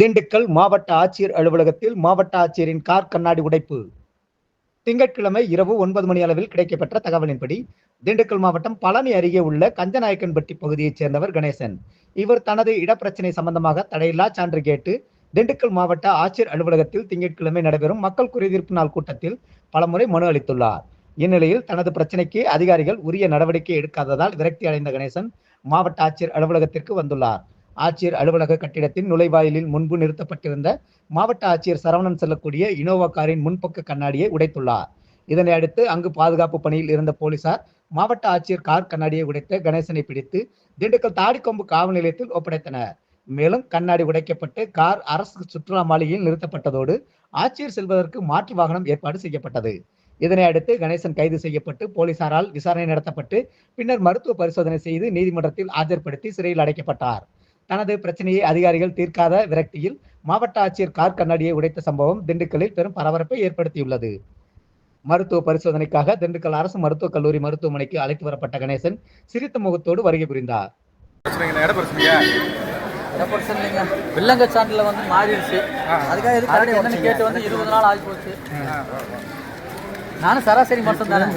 திண்டுக்கல் மாவட்ட ஆட்சியர் அலுவலகத்தில் மாவட்ட ஆட்சியரின் கார் கண்ணாடி உடைப்பு. திங்கட்கிழமை இரவு ஒன்பது மணி அளவில் கிடைக்கப்பெற்ற தகவலின்படி திண்டுக்கல் மாவட்டம் பழனி அருகே உள்ள கஞ்சநாயக்கன்பட்டி பகுதியைச் சேர்ந்தவர் கணேசன். இவர் தனது இடப்பிரச்சனை சம்பந்தமாக தடையில்லா சான்று கேட்டு திண்டுக்கல் மாவட்ட ஆட்சியர் அலுவலகத்தில் திங்கட்கிழமை நடைபெறும் மக்கள் குறைதீர்ப்பு நாள் கூட்டத்தில் பலமுறை மனு அளித்துள்ளார். இந்நிலையில் தனது பிரச்சனைக்கு அதிகாரிகள் உரிய நடவடிக்கை எடுக்காததால் விரக்தி அடைந்த கணேசன் மாவட்ட ஆட்சியர் அலுவலகத்திற்கு வந்துள்ளார். ஆட்சியர் அலுவலக கட்டிடத்தின் நுழைவாயிலில் முன்பு நிறுத்தப்பட்டிருந்த மாவட்ட ஆட்சியர் சரவணன் செல்லக்கூடிய இனோவா காரின் முன்பக்க கண்ணாடியை உடைத்துள்ளார். இதனை அடுத்து அங்கு பாதுகாப்பு பணியில் இருந்த போலீசார் மாவட்ட ஆட்சியர் கார் கண்ணாடியை உடைத்த கணேசனை பிடித்து திண்டுக்கல் தாடிக்கொம்பு காவல் நிலையத்தில் ஒப்படைத்தனர். மேலும் கண்ணாடி உடைக்கப்பட்டு கார் அரசு சுற்றுலா மாளிகையில் நிறுத்தப்பட்டதோடு ஆட்சியர் செல்வதற்கு மாற்று வாகனம் ஏற்பாடு செய்யப்பட்டது. இதனை அடுத்து கணேசன் கைது செய்யப்பட்டு போலீசாரால் விசாரணை நடத்தப்பட்டு பின்னர் மருத்துவ பரிசோதனை செய்து நீதிமன்றத்தில் ஆஜர்படுத்தி சிறையில் அடைக்கப்பட்டார். தனது பிரச்சனையை அதிகாரிகள் தீர்க்காத விரக்தியில் மாவட்ட ஆட்சியர் கார் கண்ணாடியை உடைத்த சம்பவம் திண்டுக்கல்லில் பெரும் பரபரப்பை ஏற்படுத்தியுள்ளது. மருத்துவ பரிசோதனைக்காக திண்டுக்கல் அரசு மருத்துவக் கல்லூரி மருத்துவமனைக்கு அழைத்து வரப்பட்ட கணேசன் சிரித்த முகத்தோடு வருகை புரிந்தார். வில்லங்க சாண்டில் வந்து மாறிடுச்சு. அதுக்காக எதுக்கு கரடி என்னன்னு கேட்டு வந்து இருபது நாள் ஆகி போச்சு நானும் சராசரி மட்டும் தானே